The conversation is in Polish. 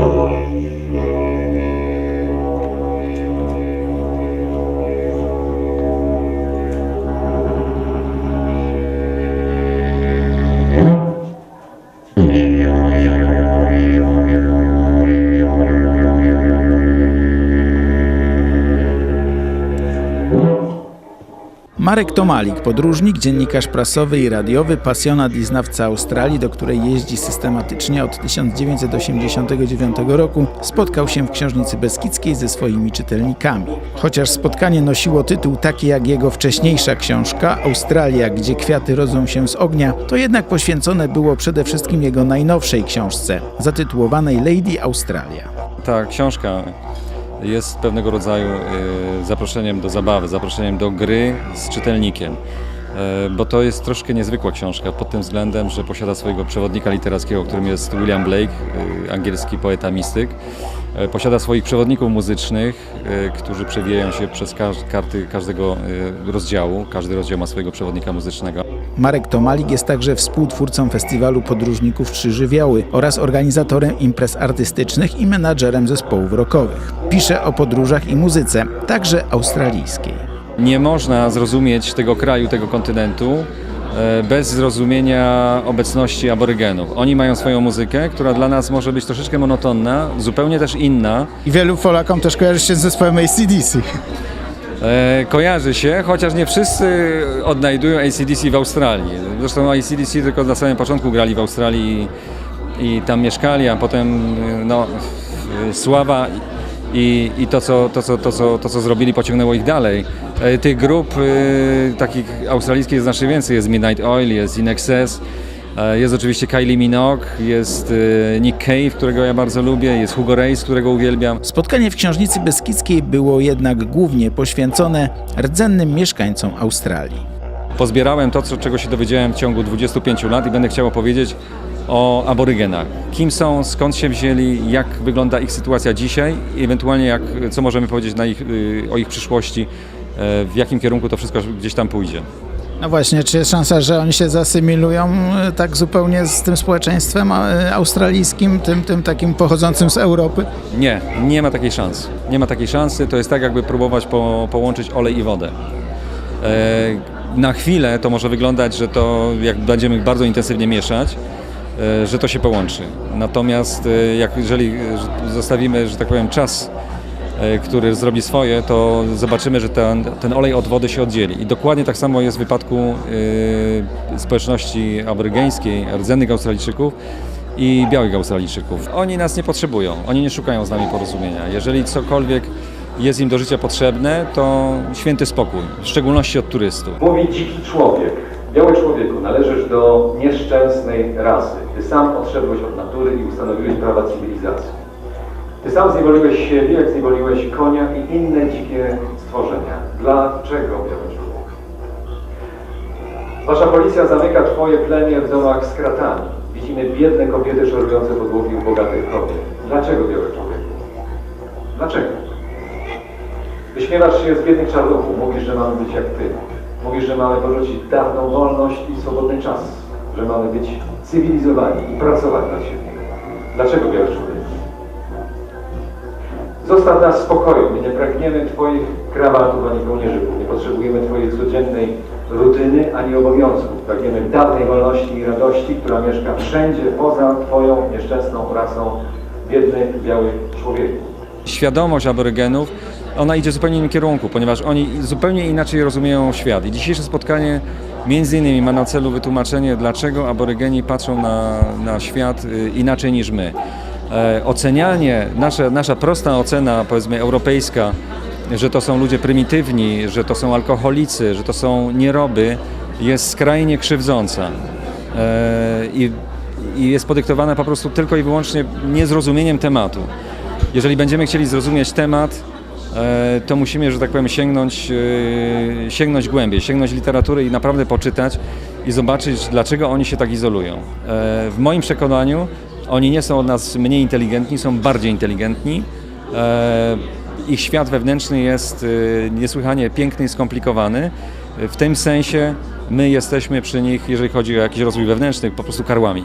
Oh, yeah. Marek Tomalik, podróżnik, dziennikarz prasowy i radiowy, pasjonat i znawca Australii, do której jeździ systematycznie od 1989 roku, spotkał się w Książnicy Beskidzkiej ze swoimi czytelnikami. Chociaż spotkanie nosiło tytuł taki jak jego wcześniejsza książka Australia, gdzie kwiaty rodzą się z ognia, to jednak poświęcone było przede wszystkim jego najnowszej książce, zatytułowanej Lady Australia. Ta książka jest pewnego rodzaju e, zaproszeniem do zabawy, zaproszeniem do gry z czytelnikiem. E, Bo to jest troszkę niezwykła książka pod tym względem, że posiada swojego przewodnika literackiego, którym jest William Blake, e, angielski poeta mistyk. E, Posiada swoich przewodników muzycznych, którzy przewijają się przez karty każdego rozdziału. Każdy rozdział ma swojego przewodnika muzycznego. Marek Tomalik jest także współtwórcą Festiwalu Podróżników Trzy Żywioły oraz organizatorem imprez artystycznych i menadżerem zespołów rockowych. Pisze o podróżach i muzyce, także australijskiej. Nie można zrozumieć tego kraju, tego kontynentu e, bez zrozumienia obecności aborygenów. Oni mają swoją muzykę, która dla nas może być troszeczkę monotonna, zupełnie też inna. I wielu Polakom też kojarzy się z zespołem ACDC. E, kojarzy się, chociaż nie wszyscy odnajdują ACDC w Australii. Zresztą ACDC tylko na samym początku grali w Australii i, i tam mieszkali, a potem no, e, sława i, i to, co, to, co, to, co, to, co zrobili, pociągnęło ich dalej. E, Tych grup e, takich australijskich jest znacznie więcej. Jest Midnight Oil, jest In Excess, e, jest oczywiście Kylie Minogue, jest e, Nick Cave, którego ja bardzo lubię, jest Hugo Reis, którego uwielbiam. Spotkanie w Książnicy Beskidzkiej było jednak głównie poświęcone rdzennym mieszkańcom Australii. Pozbierałem to, co, czego się dowiedziałem w ciągu 25 lat i będę chciał opowiedzieć o aborygenach. Kim są, skąd się wzięli, jak wygląda ich sytuacja dzisiaj i ewentualnie jak, co możemy powiedzieć na ich, y, o ich przyszłości, e, w jakim kierunku to wszystko gdzieś tam pójdzie. No właśnie, czy jest szansa, że oni się zasymilują e, tak zupełnie z tym społeczeństwem e, australijskim, tym, tym takim pochodzącym z Europy? Nie, nie ma takiej szansy. Nie ma takiej szansy. To jest tak, jakby próbować po, połączyć olej i wodę. E, na chwilę to może wyglądać, że to jak będziemy bardzo intensywnie mieszać, że to się połączy. Natomiast e, jak, jeżeli e, zostawimy, że tak powiem, czas, e, który zrobi swoje, to zobaczymy, że ten, ten olej od wody się oddzieli. I dokładnie tak samo jest w wypadku e, społeczności aborygeńskiej, rdzennych Australijczyków i białych Australijczyków. Oni nas nie potrzebują, oni nie szukają z nami porozumienia. Jeżeli cokolwiek jest im do życia potrzebne, to święty spokój, w szczególności od turystów. Mówi dziki człowiek. Biały człowieku, należysz do nieszczęsnej rasy. Ty sam odszedłeś od natury i ustanowiłeś prawa cywilizacji. Ty sam zniewoliłeś siebie, jak zniewoliłeś konia i inne dzikie stworzenia. Dlaczego, biały człowiek? Wasza policja zamyka twoje plemię w domach z kratami. Widzimy biedne kobiety szorujące podłogi u bogatych kobiet. Dlaczego, biały człowieku? Dlaczego? Wyśmiewasz się z biednych czarnuchów, mówisz, że mamy być jak ty. Mówisz, że mamy porzucić dawną wolność i swobodny czas, że mamy być cywilizowani i pracować dla siebie. Dlaczego biały człowiek? Zostaw nas spokoju, my nie pragniemy Twoich krawatów ani kołnierzyków, nie potrzebujemy Twojej codziennej rutyny ani obowiązków. Pragniemy dawnej wolności i radości, która mieszka wszędzie poza Twoją nieszczęsną rasą biednych białych człowieków. Świadomość aborygenów, ona idzie w zupełnie innym kierunku, ponieważ oni zupełnie inaczej rozumieją świat. I dzisiejsze spotkanie między innymi ma na celu wytłumaczenie, dlaczego aborygeni patrzą na, na świat y, inaczej niż my. E, ocenianie, nasza, nasza prosta ocena, powiedzmy europejska, że to są ludzie prymitywni, że to są alkoholicy, że to są nieroby, jest skrajnie krzywdząca. E, I, I jest podyktowana po prostu tylko i wyłącznie niezrozumieniem tematu. Jeżeli będziemy chcieli zrozumieć temat, to musimy, że tak powiem, sięgnąć, e, sięgnąć głębiej, sięgnąć literatury i naprawdę poczytać i zobaczyć, dlaczego oni się tak izolują. E, W moim przekonaniu oni nie są od nas mniej inteligentni, są bardziej inteligentni. E, Ich świat wewnętrzny jest e, niesłychanie piękny i skomplikowany. W tym sensie my jesteśmy przy nich, jeżeli chodzi o jakiś rozwój wewnętrzny, po prostu karłami.